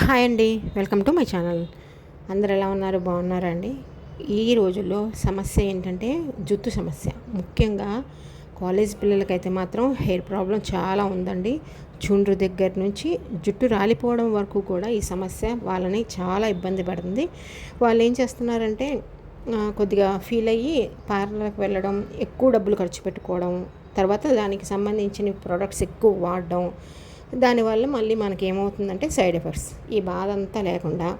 Hi అండి welcome to my channel. అందరు ఎలా ఉన్నారు? బాగున్నారా అండి? ఈ రోజుల్లో సమస్య ఏంటంటే జుట్టు సమస్య. ముఖ్యంగా కాలేజ్ పిల్లలకైతే మాత్రం హెయిర్ ప్రాబ్లం చాలా ఉందండి. చుండ్రు దగ్గర నుంచి జుట్టు రాలిపోవడం వరకు కూడా ఈ సమస్య వాళ్ళని చాలా ఇబ్బంది పడుతుంది వాళ్ళు ఏం చేస్తున్నారంటే కొద్దిగా ఫీల్ అయ్యి పార్లర్కి వెళ్ళడం ఎక్కువ డబ్బులు ఖర్చు పెట్టుకోవడం తర్వాత దానికి సంబంధించిన ప్రొడక్ట్స్ ఎక్కువ వాడడం దానివల్ల మళ్ళీ మనకి ఏమవుతుందంటే సైడ్ ఎఫెక్ట్స్. ఈ బాధ అంతా లేకుండా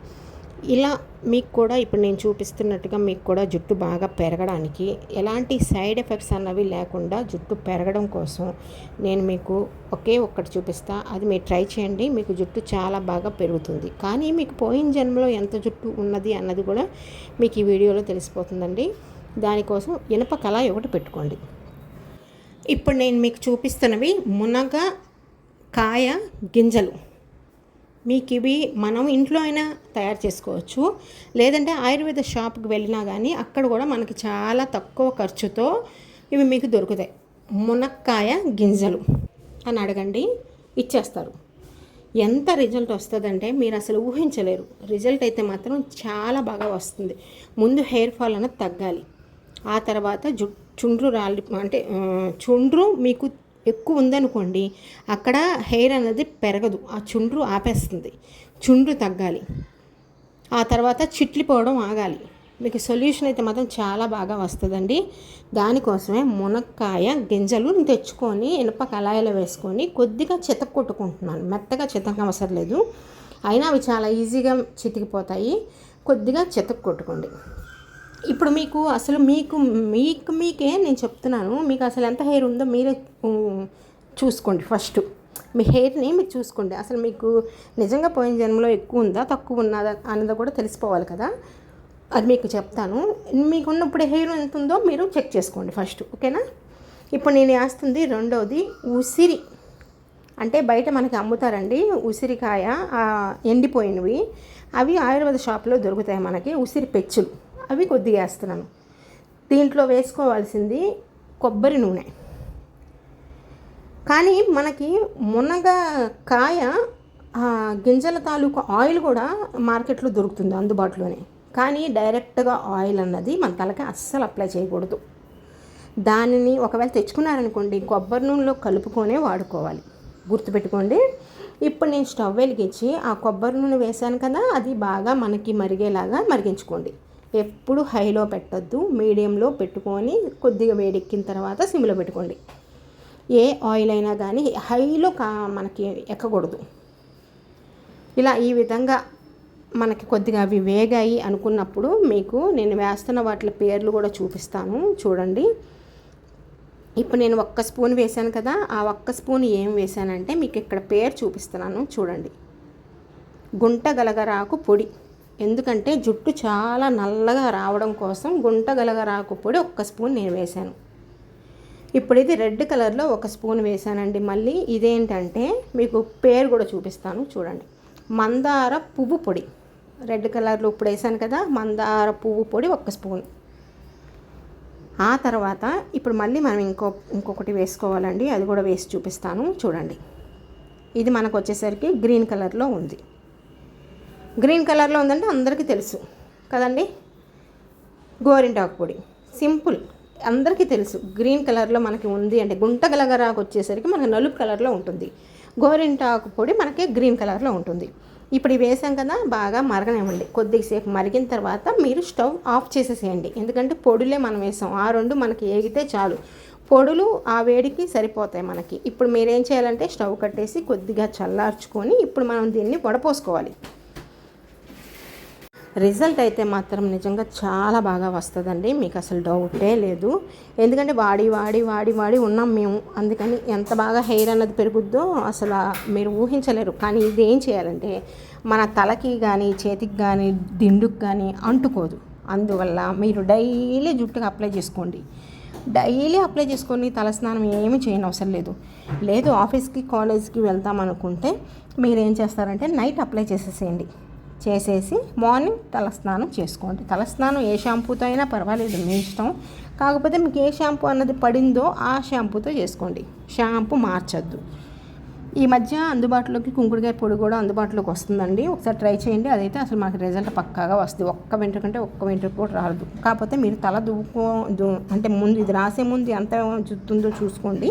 ఇలా మీకు కూడా ఇప్పుడు నేను చూపిస్తున్నట్టుగా మీకు కూడా జుట్టు బాగా పెరగడానికి ఎలాంటి సైడ్ ఎఫెక్ట్స్ అన్నవి లేకుండా జుట్టు పెరగడం కోసం నేను మీకు ఒకే ఒక్కటి చూపిస్తా. అది మీరు ట్రై చేయండి. మీకు జుట్టు చాలా బాగా పెరుగుతుంది. కానీ మీకు పోయిన జన్మలో ఎంత జుట్టు ఉన్నది అన్నది కూడా మీకు ఈ వీడియోలో తెలిసిపోతుందండి. దానికోసం ఇనప కళ ఒకటి పెట్టుకోండి. ఇప్పుడు నేను మీకు చూపిస్తున్నవి మునగ కాయ గింజలు. మీకు ఇవి మనం ఇంట్లో అయినా తయారు చేసుకోవచ్చు. లేదంటే ఆయుర్వేద షాప్కి వెళ్ళినా కానీ అక్కడ కూడా మనకి చాలా తక్కువ ఖర్చుతో ఇవి మీకు దొరుకుతాయి. మునక్కాయ గింజలు అని అడగండి ఇచ్చేస్తారు. ఎంత రిజల్ట్ వస్తుందంటే మీరు అసలు ఊహించలేరు. రిజల్ట్ అయితే మాత్రం చాలా బాగా వస్తుంది. ముందు హెయిర్ ఫాల్ అనేది తగ్గాలి. ఆ తర్వాత జు చుండ్రు రాలి అంటే చుండ్రు మీకు ఎక్కువ ఉందనుకోండి అక్కడ హెయిర్ అనేది పెరగదు ఆ చుండ్రు ఆపేస్తుంది చుండ్రు తగ్గాలి ఆ తర్వాత చిట్లిపోవడం ఆగాలి. మీకు సొల్యూషన్ అయితే మాత్రం చాలా బాగా వస్తుందండి. దానికోసమే మునక్కాయ గింజలు తెచ్చుకొని ఇనుప కళాయిలో వేసుకొని కొద్దిగా చితక కొట్టుకుంటున్నాను. మెత్తగా చితక అవసరం లేదు. అయినా అవి చాలా ఈజీగా చితికిపోతాయి. కొద్దిగా చితక కొట్టుకోండి. ఇప్పుడు మీకు అసలు మీకు మీకు మీకే నేను చెప్తున్నాను మీకు అసలు ఎంత హెయిర్ ఉందో మీరే చూసుకోండి ఫస్ట్. మీ హెయిర్ని మీరు చూసుకోండి. అసలు మీకు నిజంగా పోయిన జన్మలో ఎక్కువ ఉందా తక్కువ ఉన్నదా అన్నది కూడా తెలిసిపోవాలి కదా. అది మీకు చెప్తాను. మీకున్నప్పుడు హెయిర్ ఎంత ఉందో మీరు చెక్ చేసుకోండి ఫస్ట్ ఓకేనా? ఇప్పుడు నేను వేస్తుంది రెండవది ఉసిరి. అంటే బయట మనకి అమ్ముతారండి ఉసిరికాయ ఎండిపోయినవి. అవి ఆయుర్వేద షాప్లో దొరుకుతాయి మనకి ఉసిరి పెచ్చులు. అవి కొద్దిగా వేస్తున్నాను. దీంట్లో వేసుకోవాల్సింది కొబ్బరి నూనె. కానీ మనకి మునగ కాయ గింజల తాలూకు ఆయిల్ కూడా మార్కెట్లో దొరుకుతుంది అందుబాటులోనే. కానీ డైరెక్ట్గా ఆయిల్ అన్నది మన తలకి అస్సలు అప్లై చేయకూడదు. దానిని ఒకవేళ తెచ్చుకున్నారనుకోండి కొబ్బరి నూనెలో కలుపుకొనే వాడుకోవాలి. గుర్తుపెట్టుకోండి ఇప్పుడు నేను స్టవ్ వెలిగించి ఆ కొబ్బరి నూనె వేసాను కదా అది బాగా మనకి మరిగేలాగా మరిగించుకోండి. ఎప్పుడు హైలో పెట్టద్దు మీడియంలో పెట్టుకొని కొద్దిగా వేడెక్కిన తర్వాత సిమ్లో పెట్టుకోండి. ఏ ఆయిల్ అయినా కానీ హైలో కా మనకి ఎక్కకూడదు. ఇలా ఈ విధంగా మనకి కొద్దిగా అవి వేగాయి అనుకున్నప్పుడు మీకు నేను వేస్తున్న వాటి పేర్లు కూడా చూపిస్తాను. చూడండి. ఇప్పుడు నేను ఒక్క స్పూన్ వేసాను కదా ఆ ఒక్క స్పూన్ ఏం వేసానంటే మీకు ఇక్కడ పేరు చూపిస్తున్నాను. చూడండి. గుంట గలగరాకు పొడి. ఎందుకంటే జుట్టు చాలా నల్లగా రావడం కోసం గుంట గలగరాకు పొడి ఒక్క స్పూన్ నేను వేశాను. ఇప్పుడు ఇది రెడ్ కలర్లో ఒక స్పూన్ వేసానండి మళ్ళీ ఇదేంటంటే మీకు పేరు కూడా చూపిస్తాను. చూడండి. మందార పువ్వు పొడి. రెడ్ కలర్లో ఇప్పుడు వేసాను కదా మందార పువ్వు పొడి ఒక్క స్పూన్. ఆ తర్వాత ఇప్పుడు మళ్ళీ మనం ఇంకో ఇంకొకటి వేసుకోవాలండి. అది కూడా వేసి చూపిస్తాను. చూడండి. ఇది మనకు వచ్చేసరికి గ్రీన్ కలర్లో ఉంది. గ్రీన్ కలర్లో ఉందంటే అందరికీ తెలుసు. కదండి? గోరింటాకు పొడి. సింపుల్. అందరికీ తెలుసు. గ్రీన్ కలర్లో మనకి ఉంది అంటే గుంట గలగరాకు వచ్చేసరికి మనకి నలుపు కలర్లో ఉంటుంది. గోరింటాకు పొడి మనకి గ్రీన్ కలర్లో ఉంటుంది. ఇప్పుడు ఇవి వేసాం కదా బాగా మరగనివ్వండి. కొద్దిసేపు మరిగిన తర్వాత మీరు స్టవ్ ఆఫ్ చేసేసేయండి. ఎందుకంటే పొడులే మనం వేసాం. ఆ రెండు మనకి ఏగితే చాలు. పొడులు ఆ వేడికి సరిపోతాయి మనకి. ఇప్పుడు మీరేం చేయాలంటే స్టవ్ కట్టేసి కొద్దిగా చల్లార్చుకొని ఇప్పుడు మనం దీన్ని వడపోసుకోవాలి. రిజల్ట్ అయితే మాత్రం నిజంగా చాలా బాగా వస్తుందండి. మీకు అసలు డౌటే లేదు. ఎందుకంటే వాడి వాడి వాడి వాడి ఉన్నాం మేము. అందుకని ఎంత బాగా హెయిర్ అన్నది పెరుగుద్దో అసలు మీరు ఊహించలేరు. కానీ ఇది ఏం చేయాలంటే మన తలకి కానీ చేతికి కానీ దిండుకి కానీ అంటుకోదు. అందువల్ల మీరు డైలీ జుట్టుకు అప్లై చేసుకోండి. డైలీ అప్లై చేసుకొని తలస్నానం ఏమి చేయని అవసరం లేదు. లేదు ఆఫీస్కి కాలేజ్కి వెళ్తాం అనుకుంటే మీరు ఏం చేస్తారంటే నైట్ అప్లై చేసేసేయండి. చేసేసి మార్నింగ్ తలస్నానం చేసుకోండి. తలస్నానం ఏ షాంపూతో అయినా పర్వాలేదు మీ ఇష్టం. కాకపోతే మీకు ఏ షాంపూ అన్నది పడిందో ఆ షాంపూతో చేసుకోండి. షాంపూ మార్చద్దు. ఈ మధ్య అందుబాటులోకి కుంకుడుకాయ పొడి కూడా అందుబాటులోకి వస్తుందండి. ఒకసారి ట్రై చేయండి. అదైతే అసలు మనకి రిజల్ట్ పక్కాగా వస్తుంది. ఒక్క వెంట్రుకంటే ఒక్క వెంట్రుక కూడా రాదు. కాకపోతే మీరు తల దువ్వుకో అంటే ముందు ఇది రాసే ముందు ఎంత జుత్తుందో చూసుకోండి.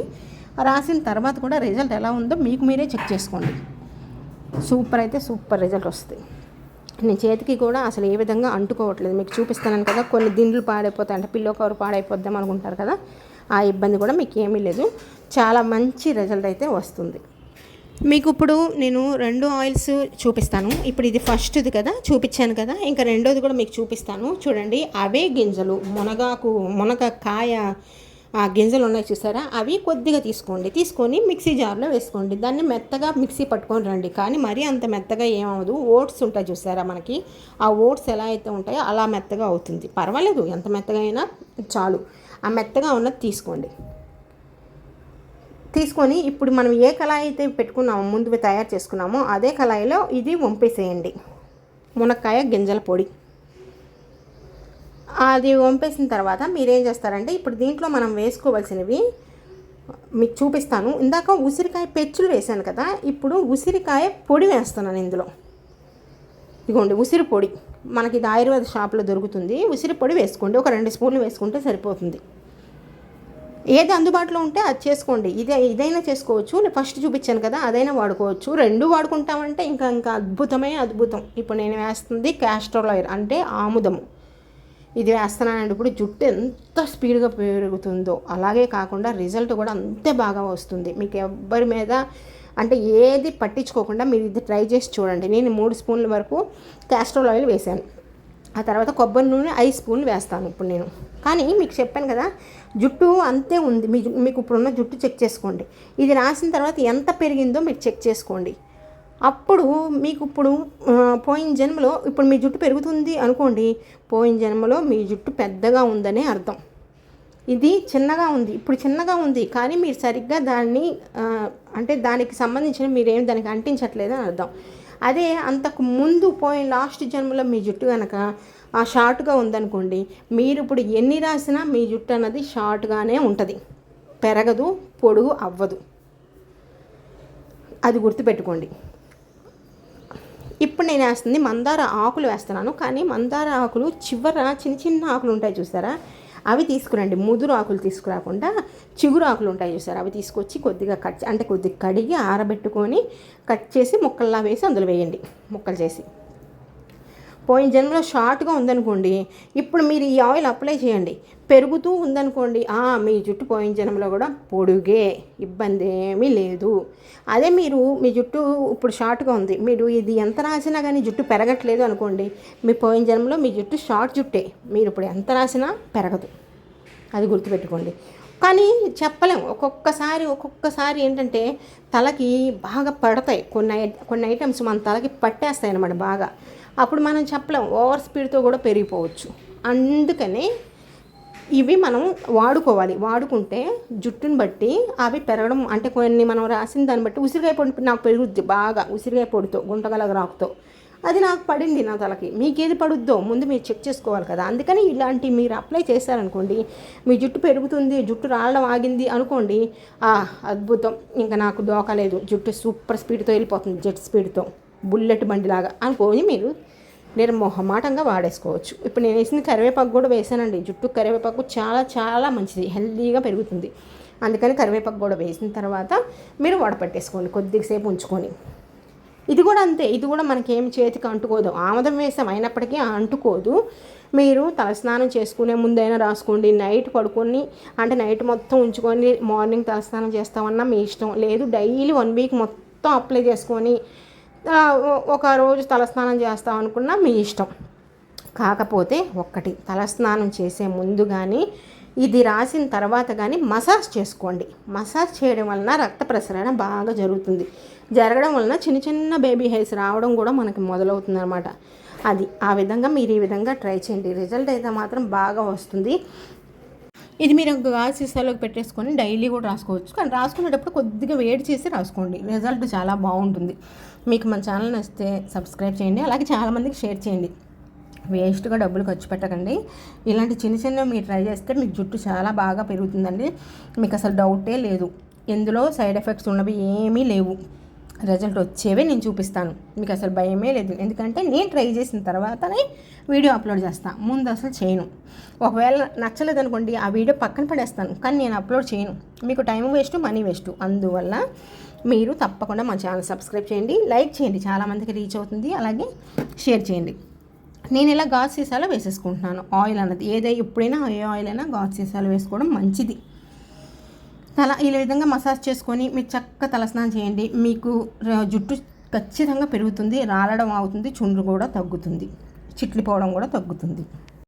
రాసిన తర్వాత కూడా రిజల్ట్ ఎలా ఉందో మీకు మీరే చెక్ చేసుకోండి. సూపర్ అయితే సూపర్ రిజల్ట్ వస్తుంది నేను చేతికి కూడా అసలు ఏ విధంగా అంటుకోవట్లేదు. మీకు చూపిస్తాను కదా కొన్ని దిండ్లు పాడైపోతాయి అంటే పిల్లో కవర్ పాడైపోద్దాం అనుకుంటారు కదా ఆ ఇబ్బంది కూడా మీకు ఏమీ లేదు. చాలా మంచి రిజల్ట్ అయితే వస్తుంది. మీకు ఇప్పుడు నేను రెండు ఆయిల్స్ చూపిస్తాను. ఇప్పుడు ఇది ఫస్ట్ది కదా చూపించాను కదా ఇంకా రెండోది కూడా మీకు చూపిస్తాను. చూడండి అవే గింజలు మునగాకు మునగ కాయ ఆ గింజలు ఉన్నాయి చూసారా? అవి కొద్దిగా తీసుకోండి. తీసుకొని మిక్సీ జార్లో వేసుకోండి. దాన్ని మెత్తగా మిక్సీ పట్టుకొని రండి. కానీ మరీ అంత మెత్తగా ఏమవదు ఓట్స్ ఉంటాయి చూసారా మనకి? ఆ ఓట్స్ ఎలా అయితే ఉంటాయో అలా మెత్తగా అవుతుంది. పర్వాలేదు. ఎంత మెత్తగా అయినా చాలు. ఆ మెత్తగా ఉన్నది తీసుకోండి. తీసుకొని ఇప్పుడు మనం ఏ కళాయి అయితే పెట్టుకున్నామో ముందు తయారు చేసుకున్నామో అదే కళాయిలో ఇది వంపేసేయండి. మునక్కాయ గింజల పొడి. అది వంపేసిన తర్వాత మీరేం చేస్తారంటే ఇప్పుడు దీంట్లో మనం వేసుకోవాల్సినవి మీకు చూపిస్తాను. ఇందాక ఉసిరికాయ పెచ్చులు వేశాను కదా ఇప్పుడు ఉసిరికాయ పొడి వేస్తున్నాను ఇందులో. ఇదిగోండి ఉసిరి పొడి. మనకి ఇది ఆయుర్వేద షాప్లో దొరుకుతుంది. ఉసిరి పొడి వేసుకోండి. ఒక రెండు స్పూన్లు వేసుకుంటే సరిపోతుంది. ఏది అందుబాటులో ఉంటే అది చేసుకోండి. ఇదే ఇదైనా చేసుకోవచ్చు. నేను ఫస్ట్ చూపించాను కదా అదైనా వాడుకోవచ్చు. రెండు వాడుకుంటామంటే ఇంకా ఇంకా అద్భుతమే అద్భుతం. ఇప్పుడు నేను వేస్తుంది క్యాస్ట్రోల్ ఆయిల్ అంటే ఆముదము. ఇది వేస్తున్నానండి. ఇప్పుడు జుట్టు ఎంత స్పీడ్గా పెరుగుతుందో. అలాగే కాకుండా రిజల్ట్ కూడా అంతే బాగా వస్తుంది. మీకు ఎవ్వరి మీద అంటే ఏది పట్టించుకోకుండా మీరు ఇది ట్రై చేసి చూడండి. నేను మూడు స్పూన్ల వరకు క్యాస్ట్రోల్ ఆయిల్ వేసాను ఆ తర్వాత కొబ్బరి నూనె ఐదు స్పూన్లు వేస్తాను ఇప్పుడు నేను. కానీ మీకు చెప్పాను కదా జుట్టు అంతే ఉంది. మీ మీకు ఇప్పుడున్న జుట్టు చెక్ చేసుకోండి. ఇది రాసిన తర్వాత ఎంత పెరిగిందో మీరు చెక్ చేసుకోండి. అప్పుడు మీకు ఇప్పుడు పోయిన జన్మలో ఇప్పుడు మీ జుట్టు పెరుగుతుంది అనుకోండి పోయిన జన్మలో మీ జుట్టు పెద్దగా ఉందనే అర్థం. ఇది చిన్నగా ఉంది ఇప్పుడు చిన్నగా ఉంది కానీ మీరు సరిగ్గా దాన్ని అంటే దానికి సంబంధించిన మీరేం దానికి అంటించట్లేదు అని అర్థం. అదే అంతకు ముందు పోయిన లాస్ట్ జన్మలో మీ జుట్టు కనుక ఆ షార్ట్గా ఉందనుకోండి మీరు ఇప్పుడు ఎన్ని రాసినా మీ జుట్టు అన్నది షార్ట్గానే ఉంటుంది. పెరగదు పొడుగు అవ్వదు. అది గుర్తుపెట్టుకోండి. ఇప్పుడు నేను వేస్తుంది మందార ఆకులు వేస్తున్నాను. కానీ మందార ఆకులు చివర చిన్న చిన్న ఆకులు ఉంటాయి చూసారా? అవి తీసుకురండి. ముదురు ఆకులు తీసుకురాకుండా చిగురు ఆకులు ఉంటాయి చూసారా? అవి తీసుకొచ్చి కొద్దిగా కట్ అంటే కొద్దిగా కడిగి ఆరబెట్టుకొని కట్ చేసి ముక్కల్లా వేసి అందులో వేయండి. ముక్కలు చేసి. పోయిన జన్మలో షార్ట్గా ఉందనుకోండి ఇప్పుడు మీరు ఈ ఆయిల్ అప్లై చేయండి. పెరుగుతూ ఉందనుకోండి మీ జుట్టు పోయిన జన్మలో కూడా పొడుగే ఇబ్బంది ఏమీ లేదు. అదే మీరు మీ జుట్టు ఇప్పుడు షార్ట్గా ఉంది మీరు ఇది ఎంత రాసినా కానీ జుట్టు పెరగట్లేదు అనుకోండి మీ పోయిన జన్మలో మీ జుట్టు షార్ట్ జుట్టే మీరు ఇప్పుడు ఎంత రాసినా పెరగదు. అది గుర్తుపెట్టుకోండి. కానీ చెప్పలేం ఒక్కొక్కసారి ఒక్కొక్కసారి ఏంటంటే తలకి బాగా పడతాయి. కొన్ని ఐ- కొన్ని ఐటమ్స్ మన తలకి పట్టేస్తాయి అన్నమాట బాగా. అప్పుడు మనం చెప్పలేం. ఓవర్ స్పీడ్తో కూడా పెరిగిపోవచ్చు. అందుకని ఇవి మనం వాడుకోవాలి. వాడుకుంటే జుట్టుని బట్టి అవి పెరగడం అంటే కొన్ని మనం రాసిన దాన్ని బట్టి ఉసిరికాయ పొడి నాకు పెరుగుద్ది బాగా ఉసిరికాయ పొడితో గుంటగల రాకుతో. అది నాకు పడింది నా తలకి. మీకేది పడుద్దో ముందు మీరు చెక్ చేసుకోవాలి కదా. అందుకని ఇలాంటి మీరు అప్లై చేశారనుకోండి మీ జుట్టు పెరుగుతుంది జుట్టు రావడం ఆగింది అనుకోండి అద్భుతం. ఇంకా నాకు దోకలేదు జుట్టు సూపర్ స్పీడ్తో వెళ్ళిపోతుంది జెట్ స్పీడ్తో. బుల్లెట్ బండిలాగా అనుకొని మీరు నిర్మోహమాటంగా వాడేసుకోవచ్చు. ఇప్పుడు నేను వేసిన కరివేపాకు కూడా వేసానండి. జుట్టు కరివేపాకు చాలా చాలా మంచిది. హెల్తీగా పెరుగుతుంది. అందుకని కరివేపాకు కూడా వేసిన తర్వాత మీరు వడపెట్టేసుకోండి. కొద్దిసేపు ఉంచుకొని. ఇది కూడా అంతే. ఇది కూడా మనకేం చేతికి అంటుకోదు. ఆముదం వేసాం అయినప్పటికీ అంటుకోదు. మీరు తలస్నానం చేసుకునే ముందైనా రాసుకోండి. నైట్ పడుకొని అంటే నైట్ మొత్తం ఉంచుకొని మార్నింగ్ తలస్నానం చేస్తామన్నా మీ ఇష్టం. లేదు డైలీ వన్ వీక్ మొత్తం అప్లై చేసుకొని ఒక రోజు తలస్నానం చేస్తాం అనుకున్నా మీ ఇష్టం. కాకపోతే ఒక్కటి తలస్నానం చేసే ముందు కానీ ఇది రాసిన తర్వాత కానీ మసాజ్ చేసుకోండి. మసాజ్ చేయడం వలన రక్త ప్రసరణ బాగా జరుగుతుంది. జరగడం వలన చిన్న చిన్న బేబీ హెయిర్స్ రావడం కూడా మనకి మొదలవుతుంది అనమాట అది ఆ విధంగా మీరు ఈ విధంగా ట్రై చేయండి. రిజల్ట్ అయితే మాత్రం బాగా వస్తుంది. ఇది మీరు ఒక గాజు సీసాలోకి పెట్టేసుకొని డైలీ కూడా రాసుకోవచ్చు. కానీ రాసుకునేటప్పుడు కొద్దిగా వేడి చేసి రాసుకోండి. రిజల్ట్ చాలా బాగుంటుంది. మీకు మన ఛానల్ నచ్చితే సబ్స్క్రైబ్ చేయండి. అలాగే చాలామందికి షేర్ చేయండి. వేస్ట్గా డబ్బులు ఖర్చు పెట్టకండి. ఇలాంటి చిన్న చిన్నవి మీరు ట్రై చేస్తే మీకు జుట్టు చాలా బాగా పెరుగుతుందండి. మీకు అసలు డౌటే లేదు. ఎందులో సైడ్ ఎఫెక్ట్స్ ఉన్నవి ఏమీ లేవు. రిజల్ట్ వచ్చేవే నేను చూపిస్తాను. మీకు అసలు భయమే లేదు. ఎందుకంటే నేను ట్రై చేసిన తర్వాతనే వీడియో అప్లోడ్ చేస్తాను ముందు అసలు చేయను. ఒకవేళ నచ్చలేదు అనుకోండి ఆ వీడియో పక్కన పడేస్తాను. కానీ నేను అప్లోడ్ చేయను. మీకు టైం వేస్ట్ మనీ వేస్ట్ అందువల్ల మీరు తప్పకుండా మా ఛానల్ సబ్స్క్రైబ్ చేయండి. లైక్ చేయండి. చాలామందికి రీచ్ అవుతుంది. అలాగే షేర్ చేయండి. నేను ఇలా గాజు సీసాలో వేసేసుకుంటున్నాను. ఆయిల్ అన్నది. ఏదైనా ఎప్పుడైనా ఏ ఆయిల్ అయినా గాజు సీసాలో వేసుకోవడం మంచిది. తల ఈ విధంగా మసాజ్ చేసుకొని మీరు చక్కగా తలస్నానం చేయండి. మీకు జుట్టు ఖచ్చితంగా పెరుగుతుంది రాలడం అవుతుంది చుండ్రు కూడా తగ్గుతుంది చిట్లిపోవడం కూడా తగ్గుతుంది.